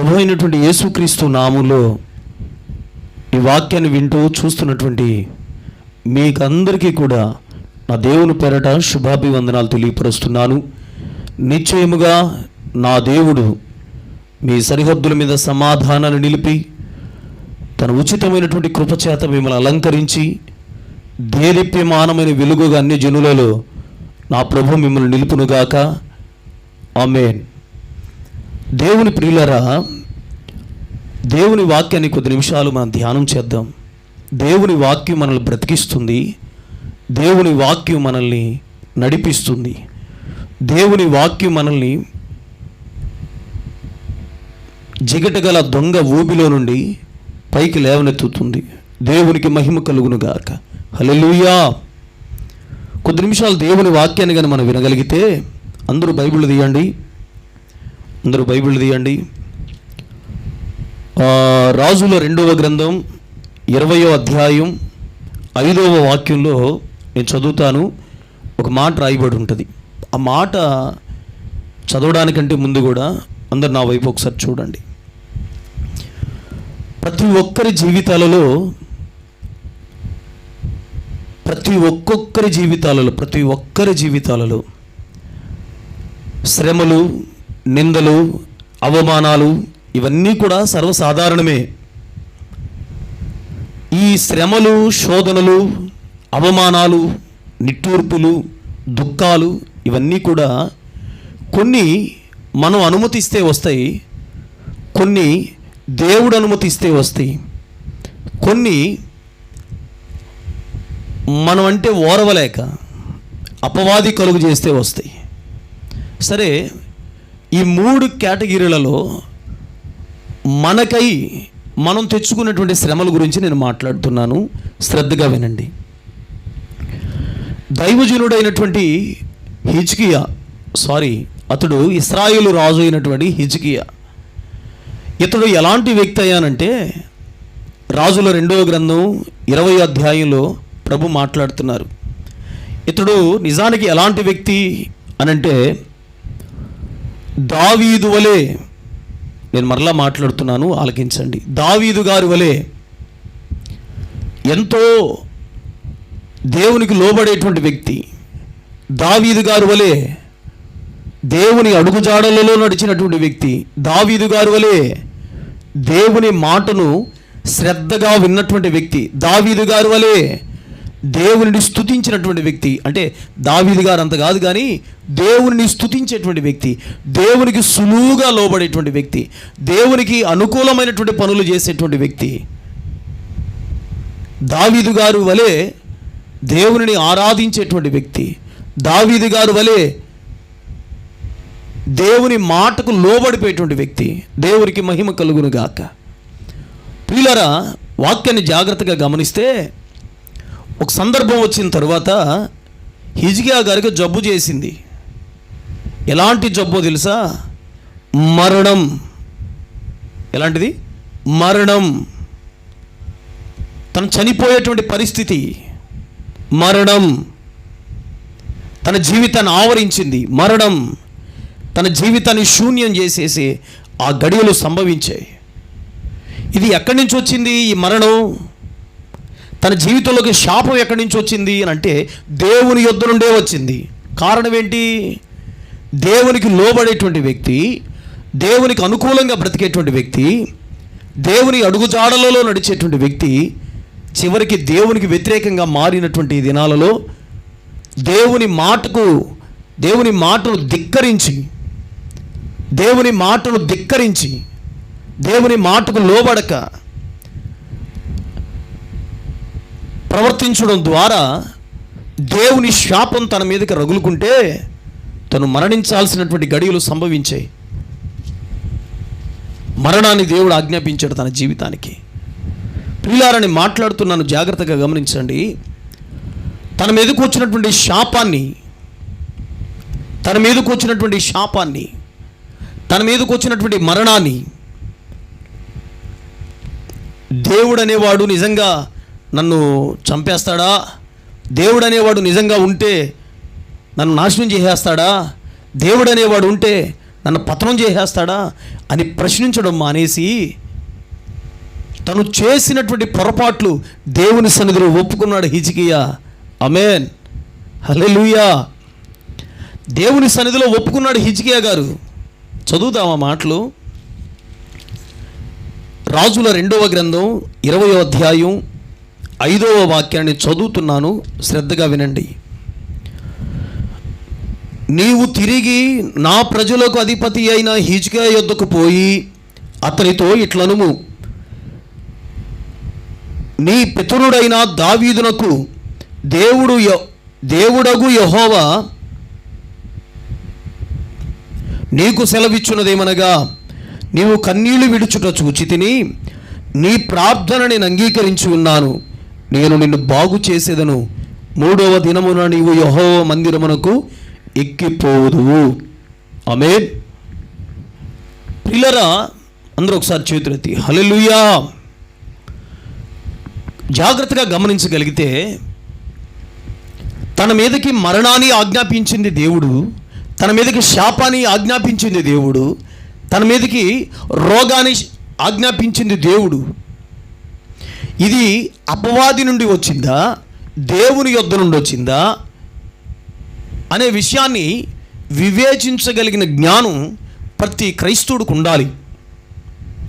ప్రభు అయినటువంటి యేసుక్రీస్తు నాములో ఈ వాక్యాన్ని వింటూ చూస్తున్నటువంటి మీకందరికీ కూడా నా దేవుని పేరట శుభాభివందనాలు తెలియపరుస్తున్నాను. నిశ్చయముగా నా దేవుడు మీ సరిహద్దుల మీద సమాధానాన్ని నిలిపి తన ఉచితమైనటువంటి కృపచేత మిమ్మల్ని అలంకరించి దేదీప్యమానమైన వెలుగుగా అన్ని జనులలో నా ప్రభు మిమ్మల్ని నిలుపునుగాక. ఆమెన్. దేవుని ప్రియులరా దేవుని వాక్యాన్ని కొద్ది నిమిషాలు మనం ధ్యానం చేద్దాం. దేవుని వాక్యం మనల్ని బ్రతికిస్తుంది. దేవుని వాక్యం మనల్ని నడిపిస్తుంది. దేవుని వాక్యం మనల్ని జిగటగల దొంగ ఊబిలో నుండి పైకి లేవనెత్తుతుంది. దేవునికి మహిమ కలుగును గాక. హల్లెలూయా! కొద్ది నిమిషాలు దేవుని వాక్యాన్ని కానీ మనం వినగలిగితే అందరూ బైబిల్ తీయండి. అందరూ బైబిల్ తీయండి. రాజుల రెండవ గ్రంథం ఇరవయో అధ్యాయం ఐదవ వాక్యంలో నేను చదువుతాను. ఒక మాట రాయబడి ఉంటుంది. ఆ మాట చదవడానికంటే ముందు కూడా అందరు నా వైపు ఒకసారి చూడండి. ప్రతి ఒక్కరి జీవితాలలో ప్రతి ఒక్కొక్కరి జీవితాలలో ప్రతి ఒక్కరి జీవితాలలో శ్రమలు నిందలు అవమానాలు ఇవన్నీ కూడా సర్వసాధారణమే. ఈ శ్రమలు శోధనలు అవమానాలు నిట్టూర్పులు దుఃఖాలు ఇవన్నీ కూడా కొన్ని మనం అనుమతిస్తే వస్తాయి కొన్ని దేవుడు అనుమతిస్తే వస్తాయి కొన్ని మనం అంటే ఓరవలేక అపవాది కలుగు చేస్తే వస్తాయి. సరే ఈ మూడు కేటగిరీలలో మనకై మనం తెచ్చుకున్నటువంటి శ్రమల గురించి నేను మాట్లాడుతున్నాను. శ్రద్ధగా వినండి. దైవజనుడైనటువంటి హిజ్కియా సారీ అతడు ఇస్రాయిలు రాజు అయినటువంటి హిజ్కియా. ఇతడు ఎలాంటి వ్యక్తి అయ్యానంటే రాజుల రెండవ గ్రంథం ఇరవై అధ్యాయంలో ప్రభు మాట్లాడుతున్నారు. ఇతడు నిజానికి ఎలాంటి వ్యక్తి అనంటే దావీదు వలె నేను మరలా మాట్లాడుతున్నాను ఆలకించండి. దావీదు గారి వలె ఎంతో దేవునికి లోబడేటువంటి వ్యక్తి. దావీదు గారు వలె దేవుని అడుగుజాడలలో నడిచినటువంటి వ్యక్తి. దావీదు గారు వలె దేవుని మాటను శ్రద్ధగా విన్నటువంటి వ్యక్తి. దావీదు గారు వలె దేవునిని స్థుతించినటువంటి వ్యక్తి. అంటే దావీది గారు అంత కాదు కానీ దేవుని స్థుతించేటువంటి వ్యక్తి. దేవునికి సులువుగా లోబడేటువంటి వ్యక్తి. దేవునికి అనుకూలమైనటువంటి పనులు చేసేటువంటి వ్యక్తి. దావీదు గారు వలె దేవుని ఆరాధించేటువంటి వ్యక్తి. దావీదు గారు వలె దేవుని మాటకు లోబడిపోయేటువంటి వ్యక్తి. దేవునికి మహిమ కలుగును గాక ప్రియులరా వాక్యాన్ని జాగ్రత్తగా గమనిస్తే ఒక సందర్భం వచ్చిన తర్వాత హిజ్కియా గారికి జబ్బు చేసింది. ఎలాంటి జబ్బో తెలుసా? మరణం. ఎలాంటిది? మరణం. తను చనిపోయేటువంటి పరిస్థితి. మరణం. తన జీవితాన్ని ఆవరించింది. మరణం. తన జీవితాన్ని శూన్యం చేసేసి ఆ గడియలు సంభవించాయి. ఇది ఎక్కడి నుంచి వచ్చింది? ఈ మరణం. తన జీవితంలోకి శాపం ఎక్కడి నుంచి వచ్చింది అని అంటే దేవుని యుద్ధ నుండే వచ్చింది. కారణం ఏంటి? దేవునికి లోబడేటువంటి వ్యక్తి దేవునికి అనుకూలంగా బ్రతికేటువంటి వ్యక్తి దేవుని అడుగుజాడలలో నడిచేటువంటి వ్యక్తి చివరికి దేవునికి వ్యతిరేకంగా మారినటువంటి దినాలలో దేవుని మాటకు దేవుని మాటను ధిక్కరించి దేవుని మాటను ధిక్కరించి దేవుని మాటకు లోబడక ప్రవర్తించడం ద్వారా దేవుని శాపం తన మీదకి రగులుకుంటే తను మరణించాల్సినటువంటి గడియలు సంభవించాయి. మరణాన్ని దేవుడు ఆజ్ఞాపించాడు తన జీవితానికి. ప్రియులారని మాట్లాడుతున్నాను జాగ్రత్తగా గమనించండి. తన మీదకు వచ్చినటువంటి శాపాన్ని తన మీదకు వచ్చినటువంటి శాపాన్ని తన మీదకు వచ్చినటువంటి మరణాన్ని దేవుడు అనేవాడు నిజంగా నన్ను చంపేస్తాడా? దేవుడు అనేవాడు నిజంగా ఉంటే నన్ను నాశనం చేసేస్తాడా? దేవుడు అనేవాడు ఉంటే నన్ను పతనం చేసేస్తాడా? అని ప్రశ్నించడం మానేసి తను చేసినటువంటి పొరపాట్లు దేవుని సన్నిధిలో ఒప్పుకున్నాడు హిజికియా. అమేన్ హల్లెలూయా. దేవుని సన్నిధిలో ఒప్పుకున్నాడు హిజికియా గారు. చదువుదామా మాటలు. రాజుల రెండవ గ్రంథం ఇరవయో అధ్యాయం ఐదవ వాక్యాన్ని చదువుతున్నాను. శ్రద్ధగా వినండి. నీవు తిరిగి నా ప్రజలకు అధిపతి అయిన హిజ్గా యొద్దకు పోయి అతనితో ఇట్లనుము. నీ పితరుడైన దావీదునకు దేవుడు దేవుడగు యహోవా నీకు సెలవిచ్చున్నదేమనగా నీవు కన్నీళ్ళు విడుచుట చూచితిని నీ ప్రార్థనని అంగీకరించి ఉన్నాను. నేను నిన్ను బాగు చేసేదను. మూడవ దినమున నీవు యహోవ మందిరమునకు ఎక్కిపోదువు ఆమె పిల్లరా అందరూ ఒకసారి చేతులెత్తి హల్లెలూయా. జాగ్రత్తగా గమనించగలిగితే తన మీదకి మరణాన్ని ఆజ్ఞాపించింది దేవుడు తన మీదకి శాపాన్ని ఆజ్ఞాపించింది దేవుడు తన మీదకి రోగాన్ని ఆజ్ఞాపించింది దేవుడు. ఇది అపవాది నుండి వచ్చిందా? దేవుని యొద్ద నుండి వచ్చిందా? అనే విషయాన్ని వివేచించగలిగిన జ్ఞానం ప్రతి క్రైస్తవుడికి ఉండాలి.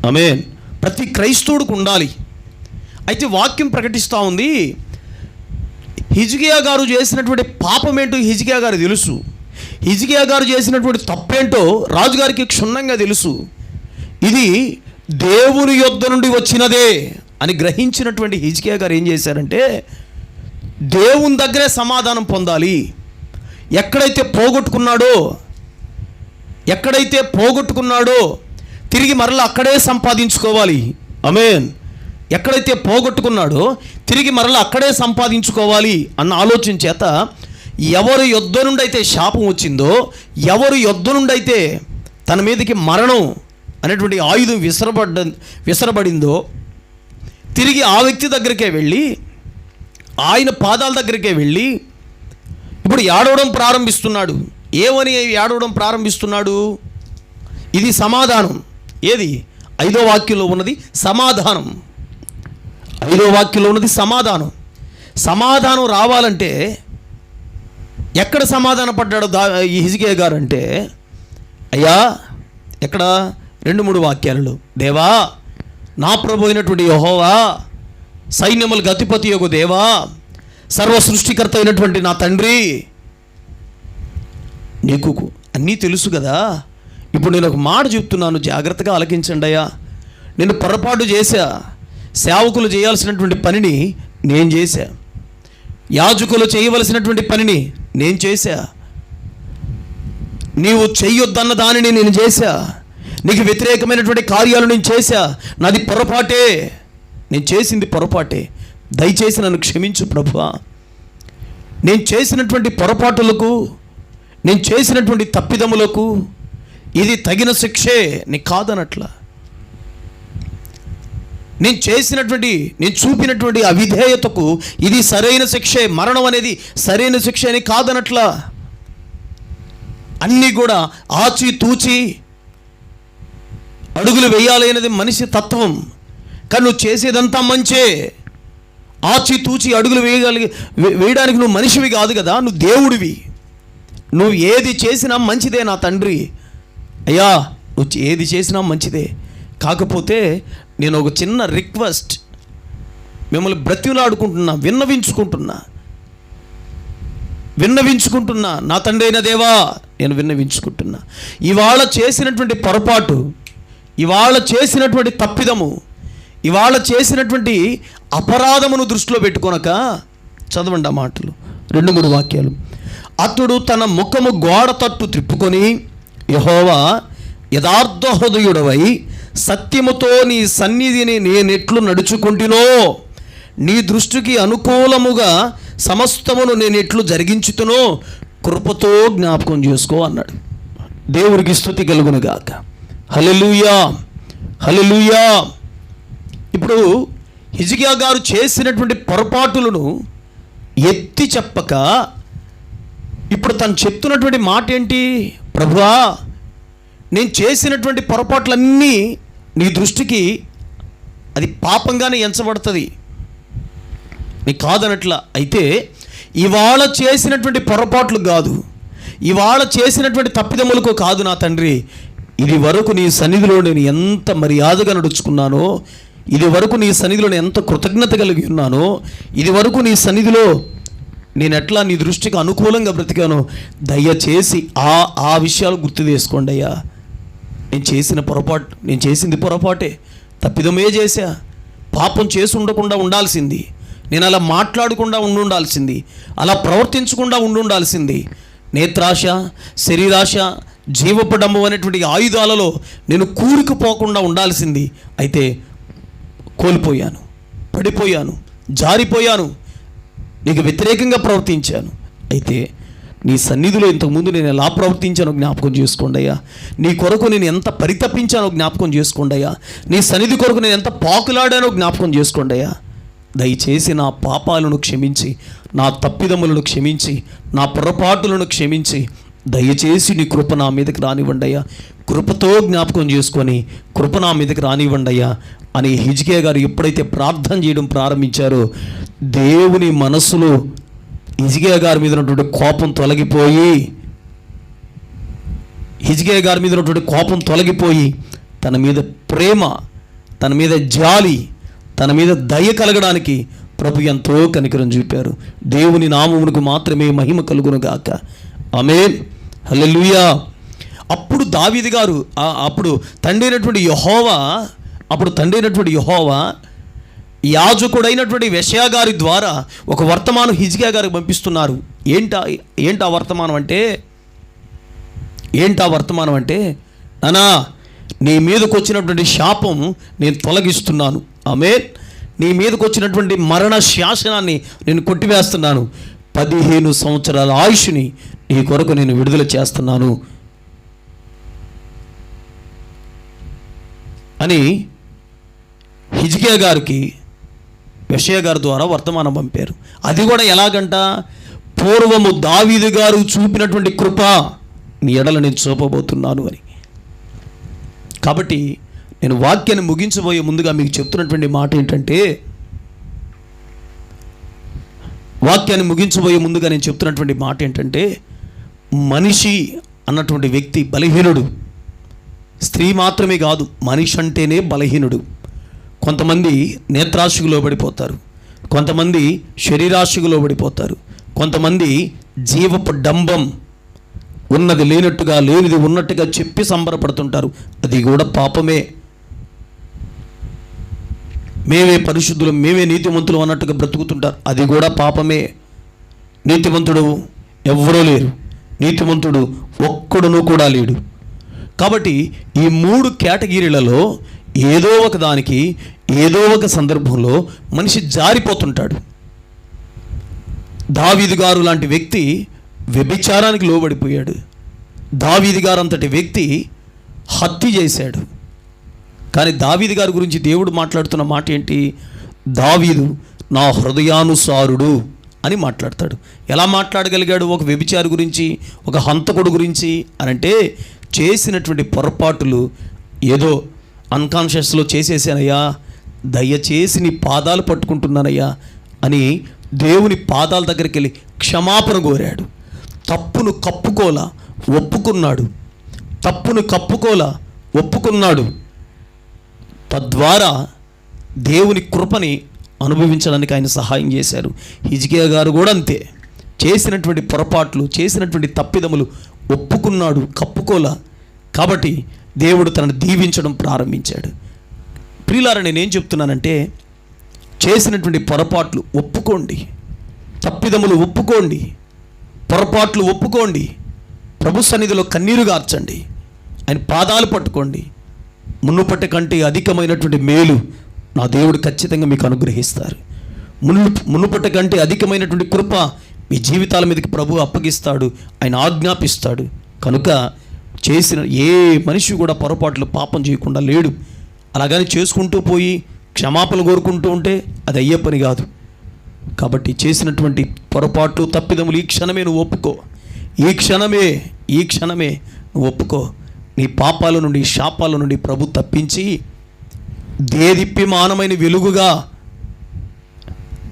ఆమెన్. ప్రతి క్రైస్తవుడికి ఉండాలి. అయితే వాక్యం ప్రకటిస్తూ ఉంది హిజికియా గారు చేసినటువంటి పాపం ఏంటో గారు తెలుసు. హిజికియా గారు చేసినటువంటి తప్పేంటో రాజుగారికి క్షుణ్ణంగా తెలుసు. ఇది దేవుని యొద్ద నుండి వచ్చినదే. అని గ్రహించినటువంటి హిజ్కియా గారు ఏం చేశారంటే దేవుని దగ్గరే సమాధానం పొందాలి. ఎక్కడైతే పోగొట్టుకున్నాడో ఎక్కడైతే పోగొట్టుకున్నాడో తిరిగి మరలా అక్కడే సంపాదించుకోవాలి. అమేన్ ఎక్కడైతే పోగొట్టుకున్నాడో తిరిగి మరలా అక్కడే సంపాదించుకోవాలి అన్న ఆలోచన చేత ఎవరు యుద్ధ నుండి అయితే శాపం వచ్చిందో ఎవరు యుద్ధ నుండి అయితే తన మీదకి మరణం అనేటువంటి ఆయుధం విసరబడ్డ విసరబడిందో తిరిగి ఆ వ్యక్తి దగ్గరికే వెళ్ళి ఆయన పాదాల దగ్గరికే వెళ్ళి ఇప్పుడు ఏడవడం ప్రారంభిస్తున్నాడు. ఏమని ఏడవడం ప్రారంభిస్తున్నాడు? ఇది సమాధానం. ఏది? ఐదో వాక్యంలో ఉన్నది సమాధానం. ఐదో వాక్యంలో ఉన్నది సమాధానం. సమాధానం రావాలంటే ఎక్కడ సమాధాన పడ్డాడు దా ఈ హిజికే గారు అంటే అయ్యా ఎక్కడ? రెండు మూడు వాక్యాలలో. దేవా నా ప్రభు అయినటువంటి యహోవా సైన్యములకు గతిపతి యొక్క దేవా సర్వ సృష్టికర్త అయినటువంటి నా తండ్రి. నీకు అన్నీ తెలుసు కదా. ఇప్పుడు నేను ఒక మాట చెప్తున్నాను జాగ్రత్తగా ఆలకించండి అయ్యా. నేను పొరపాటు చేశా. సేవకులు చేయాల్సినటువంటి పనిని నేను చేశా. యాజకులు చేయవలసినటువంటి పనిని నేను చేశా. నీవు చెయ్యొద్దన్న దానిని నేను చేశా. నీకు వ్యతిరేకమైనటువంటి కార్యాలు నేను చేశా. నాది పొరపాటే. నేను చేసింది పొరపాటే. దయచేసి నన్ను క్షమించు ప్రభువా. నేను చేసినటువంటి పొరపాటులకు నేను చేసినటువంటి తప్పిదములకు ఇది తగిన శిక్షే. నీ కాదనట్ల. నేను చేసినటువంటి నేను చూపినటువంటి అవిధేయతకు ఇది సరైన శిక్షే. మరణం అనేది సరైన శిక్ష అని కాదనట్లా. అన్నీ కూడా ఆచి తూచి అడుగులు వేయాలి అనేది మనిషి తత్వం. కానీ నువ్వు చేసేదంతా మంచే. ఆచి తూచి అడుగులు వేయగలిగి వేయడానికి నువ్వు మనిషివి కాదు కదా నువ్వు దేవుడివి. నువ్వు ఏది చేసినా మంచిదే నా తండ్రి. అయ్యా నువ్వు ఏది చేసినా మంచిదే. కాకపోతే నేను ఒక చిన్న రిక్వెస్ట్. మిమ్మల్ని బ్రతిలాడుకుంటున్నా విన్నవించుకుంటున్నా. విన్నవించుకుంటున్నా. నా తండ్రి అయిన దేవా నేను విన్నవించుకుంటున్నా. ఇవాళ చేసినటువంటి పొరపాటు ఇవాళ చేసినటువంటి తప్పిదము ఇవాళ చేసినటువంటి అపరాధమును దృష్టిలో పెట్టుకొనక చదవండి ఆ మాటలు. రెండు మూడు వాక్యాలు. అతడు తన ముఖము గోడ తట్టు త్రిప్పుకొని యహోవా యథార్థ హృదయుడవై సత్యముతో నీ సన్నిధిని నేనెట్లు నడుచుకుంటునో నీ దృష్టికి అనుకూలముగా సమస్తమును నేను ఎట్లు జరిగించుతునో కృపతో జ్ఞాపకం చేసుకో అన్నాడు. దేవుడికి స్థుతి కలుగునుగాక హల్లెలూయా హల్లెలూయా. ఇప్పుడు హిజికియా గారు చేసినటువంటి పొరపాటులను ఎత్తి చెప్పక ఇప్పుడు తను చెప్తున్నటువంటి మాట ఏంటి? ప్రభువా నేను చేసినటువంటి పొరపాట్లన్నీ నీ దృష్టికి అది పాపంగానే ఎంచబడుతుంది. నీ కాదనట్ల అయితే ఇవాళ చేసినటువంటి పొరపాట్లు కాదు. ఇవాళ చేసినటువంటి తప్పిదములకు కాదు నా తండ్రి. ఇది వరకు నీ సన్నిధిలో నేను ఎంత మర్యాదగా నడుచుకున్నానో ఇది వరకు నీ సన్నిధిలో నేను ఎంత కృతజ్ఞత కలిగి ఉన్నానో ఇది వరకు నీ సన్నిధిలో నేను ఎట్లా నీ దృష్టికి అనుకూలంగా బ్రతికానో దయచేసి ఆ ఆ విషయాలు గుర్తు చేసుకోండి అయ్యా. నేను చేసిన పొరపాటు నేను చేసింది పొరపాటే. తప్పిదమే చేశా. పాపం చేసి ఉండకుండా ఉండాల్సింది. నేను అలా మాట్లాడకుండా ఉండుండాల్సింది. అలా ప్రవర్తించకుండా ఉండుండాల్సింది. నేత్రాశ శరీరాశ జీవపడము అనేటువంటి ఆయుధాలలో నేను కూరుకుపోకుండా ఉండాల్సింది అయితే కోల్పోయాను పడిపోయాను జారిపోయాను నీకు వ్యతిరేకంగా ప్రవర్తించాను. అయితే నీ సన్నిధిలో ఇంతకుముందు నేను ఎలా ప్రవర్తించానో జ్ఞాపకం చేసుకోండి అయ్యా. నీ కొరకు నేను ఎంత పరితపించానో జ్ఞాపకం చేసుకోండి అయ్యా. నీ సన్నిధి కొరకు నేను ఎంత పాకులాడానో జ్ఞాపకం చేసుకోండి అయ్యా. దయచేసి నా పాపాలను క్షమించి నా తప్పిదములను క్షమించి నా పొరపాటులను క్షమించి దయచేసి నీ కృప నా మీదకి రానివ్వండి అయ్యా. కృపతో జ్ఞాపకం చేసుకొని కృప నా మీదకి రానివ్వండి అయ్యా అని హిజ్కే గారు ఎప్పుడైతే ప్రార్థన చేయడం ప్రారంభించారో దేవుని మనస్సులో హిజ్కియా గారి మీద ఉన్నటువంటి కోపం తొలగిపోయి హిజ్కే గారి మీద ఉన్నటువంటి కోపం తొలగిపోయి తన మీద ప్రేమ తన మీద జాలి తన మీద దయ కలగడానికి ప్రభు ఎంతో కనికరం చూపారు. దేవుని నామమునకు మాత్రమే మహిమ కలుగును గాక ఆమె హల్లెలూయా. అప్పుడు దావిది గారు అప్పుడు తండ్రి అయినటువంటి యహోవా అప్పుడు తండ్రి అయినటువంటి యహోవా యాజకుడైనటువంటి వెషయా గారి ద్వారా ఒక వర్తమానం హిజ్కియా గారికి పంపిస్తున్నారు. ఏంటా ఏంటా వర్తమానం అంటే? ఏంటా వర్తమానం అంటే? అనా నీ మీదకు వచ్చినటువంటి శాపం నేను తొలగిస్తున్నాను. ఆమె నీ మీదకు వచ్చినటువంటి మరణ శాసనాన్ని నేను కొట్టివేస్తున్నాను. పదిహేను సంవత్సరాల ఆయుష్ని ఈ కొరకు నేను విడుదల చేస్తున్నాను అని హిజ్కియా గారికి విషయ గారి ద్వారా వర్తమానం పంపారు. అది కూడా ఎలాగంట? పూర్వము దావీదు గారు చూపినటువంటి కృప నీ ఎడల నేను చూపబోతున్నాను అని. కాబట్టి నేను వాక్యాన్ని ముగించబోయే ముందుగా మీకు చెప్తున్నటువంటి మాట ఏంటంటే వాక్యాన్ని ముగించబోయే ముందుగా నేను చెప్తున్నటువంటి మాట ఏంటంటే మనిషి అన్నటువంటి వ్యక్తి బలహీనుడు. స్త్రీ మాత్రమే కాదు మనిషి అంటేనే బలహీనుడు. కొంతమంది నేత్రాశికి లోబడిపోతారు. కొంతమంది శరీరాశికి లోబడిపోతారు. కొంతమంది జీవపు డంబం ఉన్నది లేనట్టుగా లేనిది ఉన్నట్టుగా చెప్పి సంబరపడుతుంటారు. అది కూడా పాపమే. మేమే పరిశుద్ధులు మేమే నీతిమంతులు అన్నట్టుగా బ్రతుకుతుంటారు. అది కూడా పాపమే. నీతిమంతుడు ఎవ్వరూ లేరు. నీతిమంతుడు ఒక్కడును కూడా లేడు. కాబట్టి ఈ మూడు కేటగిరీలలో ఏదో ఒక దానికి ఏదో ఒక సందర్భంలో మనిషి జారిపోతుంటాడు. దావీదు గారు లాంటి వ్యక్తి వ్యభిచారానికి లోబడిపోయాడు. దావీది గారు అంతటి వ్యక్తి హత్య చేశాడు. కానీ దావీది గారి గురించి దేవుడు మాట్లాడుతున్న మాట ఏంటి దావీదు నా హృదయానుసారుడు. అని మాట్లాడతాడు. ఎలా మాట్లాడగలిగాడు? ఒక వ్యభిచారి గురించి ఒక హంతకుడు గురించి అని అంటే చేసినటువంటి పొరపాటులు ఏదో అన్కాన్షియస్లో చేసేసానయ్యా దయచేసి నీ పాదాలు పట్టుకుంటున్నానయ్యా అని దేవుని పాదాల దగ్గరికి వెళ్ళి క్షమాపణ కోరాడు. తప్పును కప్పుకోలా ఒప్పుకున్నాడు. తప్పును కప్పుకోలా ఒప్పుకున్నాడు. తద్వారా దేవుని కృపని అనుభవించడానికి ఆయన సహాయం చేశారు. హిజ్కియా గారు కూడా అంతే. చేసినటువంటి పొరపాట్లు చేసినటువంటి తప్పిదములు ఒప్పుకున్నాడు కప్పుకోలా. కాబట్టి దేవుడు తనను దీవించడం ప్రారంభించాడు. ప్రియులార నేనేం చెప్తున్నానంటే చేసినటువంటి పొరపాట్లు ఒప్పుకోండి. తప్పిదములు ఒప్పుకోండి. పొరపాట్లు ఒప్పుకోండి. ప్రభు సన్నిధిలో కన్నీరు గార్చండి. ఆయన పాదాలు పట్టుకోండి. మునుపటి కంటే అధికమైనటువంటి మేలు నా దేవుడు ఖచ్చితంగా మీకు అనుగ్రహిస్తారు. మును మునుపటి కంటే అధికమైనటువంటి కృప మీ జీవితాల మీదకి ప్రభు అప్పగిస్తాడు ఆయన ఆజ్ఞాపిస్తాడు. కనుక చేసిన ఏ మనిషి కూడా పొరపాట్లు పాపం చేయకుండా లేడు. అలాగని చేసుకుంటూ పోయి క్షమాపణ కోరుకుంటూ ఉంటే అది అయ్యే పని కాదు. కాబట్టి చేసినటువంటి పొరపాట్లు తప్పిదములు ఈ క్షణమే నువ్వు ఒప్పుకో. ఈ క్షణమే ఈ క్షణమే నువ్వు ఒప్పుకో. నీ పాపాల నుండి శాపాల నుండి ప్రభు తప్పించి దేదిప్పిమానమైన వెలుగుగా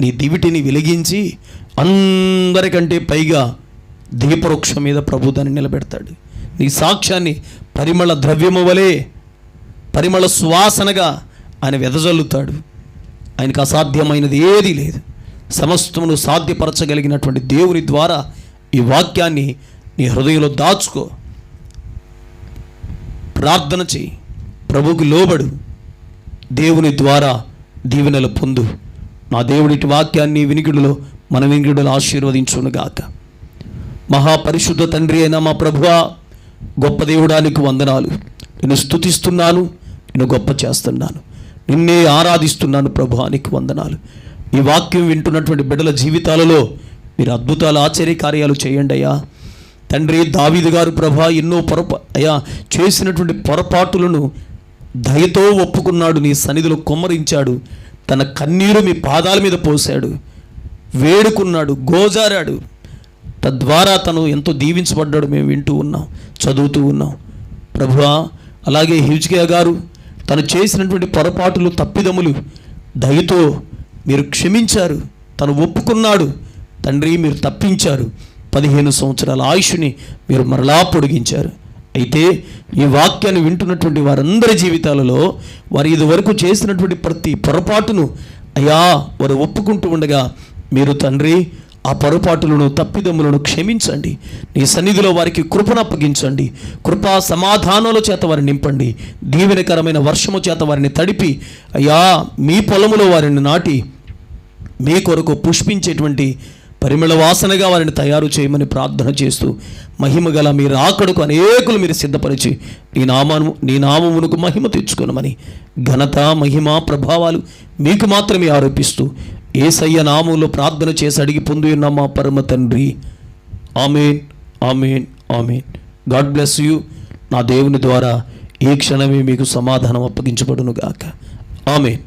నీ దివిటిని వెలిగించి అందరికంటే పైగా దీపవృక్షం మీద ప్రభు దాన్ని నిలబెడతాడు. నీ సాక్ష్యాన్ని పరిమళ ద్రవ్యము వలె పరిమళ సువాసనగా ఆయన వెదజల్లుతాడు. ఆయనకు అసాధ్యమైనది ఏదీ లేదు. సమస్తమును సాధ్యపరచగలిగినటువంటి దేవుని ద్వారా ఈ వాక్యాన్ని నీ హృదయంలో దాచుకో. ప్రార్థన చేయి. ప్రభుకు లోబడు. దేవుని ద్వారా దీవెనలు పొందు. నా దేవుడి వాక్యాన్ని వినికిడులో మన వినికిడులు ఆశీర్వదించునుగాక. మహాపరిశుద్ధ తండ్రి అయిన మా ప్రభువా గొప్ప దేవుడానికి వందనాలు. నేను స్థుతిస్తున్నాను నేను గొప్ప చేస్తున్నాను. నిన్నే ఆరాధిస్తున్నాను ప్రభువానికి వందనాలు. ఈ వాక్యం వింటున్నటువంటి బిడ్డల జీవితాలలో మీరు అద్భుతాలు ఆశ్చర్య కార్యాలు చేయండి అయ్యా. తండ్రి దావీదు గారు ప్రభా ఎన్నో పొరపా అయ్యా చేసినటువంటి పొరపాటులను దయతో ఒప్పుకున్నాడు నీ సన్నిధిలో కొమ్మరించాడు తన కన్నీరు మీ పాదాల మీద పోశాడు వేడుకున్నాడు గోజారాడు. తద్వారా తను ఎంతో దీవించబడ్డాడు మేము వింటూ ఉన్నాం చదువుతూ ఉన్నాం. ప్రభువా అలాగే హిజ్కియా గారు తను చేసినటువంటి పొరపాటులు తప్పిదములు దయతో మీరు క్షమించారు తను ఒప్పుకున్నాడు తండ్రి మీరు తప్పించారు పదిహేను సంవత్సరాల ఆయుష్ని మీరు మరలా పొడిగించారు. అయితే ఈ వాక్యాన్ని వింటున్నటువంటి వారందరి జీవితాలలో వారు ఇదివరకు చేసినటువంటి ప్రతి పొరపాటును అయ్యా వారు ఒప్పుకుంటూ ఉండగా మీరు తండ్రి ఆ పొరపాటులను తప్పిదములను క్షమించండి. నీ సన్నిధిలో వారికి కృపను అప్పగించండి కృపా సమాధానాల చేత వారిని నింపండి. దీవెనకరమైన వర్షము చేత వారిని తడిపి అయ్యా మీ పొలములో వారిని నాటి మీ కొరకు పుష్పించేటువంటి పరిమళ వాసనగా వారిని తయారు చేయమని ప్రార్థన చేస్తూ మహిమ గల మీ రాకడకు అనేకులు మీరు సిద్ధపరిచి నీ నామము నీ నామమునకు మహిమ తెచ్చుకోనమని ఘనత మహిమ ప్రభావాలు మీకు మాత్రమే ఆరోపిస్తూ ఏసయ్య నామంలో ప్రార్థన చేసి అడిగి పొంది ఉన్న మా పరమ తండ్రి. Amen amen amen. God bless you. నా దేవుని ద్వారా ఈ క్షణమే మీకు సమాధానం అప్పగించబడును గాక ఆమెన్.